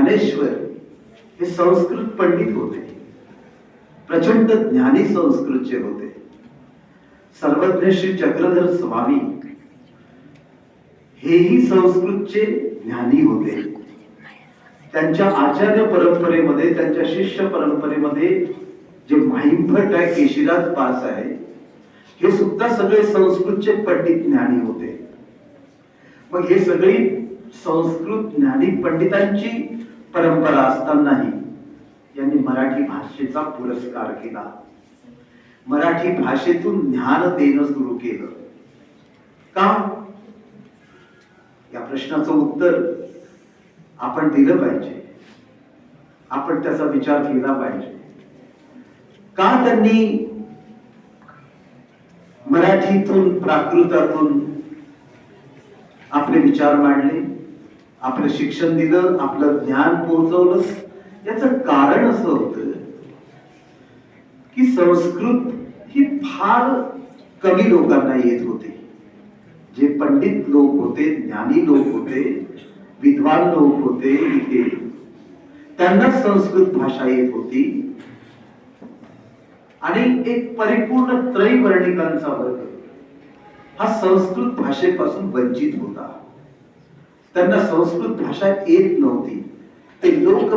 ज्ञानेश्वर हे संस्कृत पंडित होते. प्रचंड ज्ञानी संस्कृतचे होते. सर्वज्ञ श्री चक्रधर स्वामी हेही संस्कृतचे ज्ञानी होते. त्यांच्या आचार्य परंपरेमध्ये त्यांच्या शिष्य परंपरेमध्ये जे माहिमभट आहे केशिराज पास आहे हे सुद्धा सगळे संस्कृतचे पंडित ज्ञानी होते. मग हे सगळी संस्कृत ज्ञानी पंडितांची परंपरा असतानाही यांनी मराठी भाषेचा पुरस्कार केला. मराठी भाषेतून ज्ञान देणं सुरू केलं. का? या प्रश्नाचं उत्तर आपण दिलं पाहिजे. आपण त्याचा विचार केला पाहिजे. का त्यांनी मराठीतून प्राकृतातून आपले विचार मांडले? आपलं शिक्षण दिलं आपलं ज्ञान पोहोचवलं. याच कारण असं होतं की संस्कृत ही फार कमी लोकांना येत होती. जे पंडित लोक होते ज्ञानी लोक होते विद्वान लोक होते इथे. त्यांना संस्कृत भाषा येत होती. आणि एक परिपूर्ण त्रैवर्णिकांचा वर्ग हा संस्कृत भाषेपासून वंचित होता. त्यांना संस्कृत भाषा येत नव्हती. ते लोक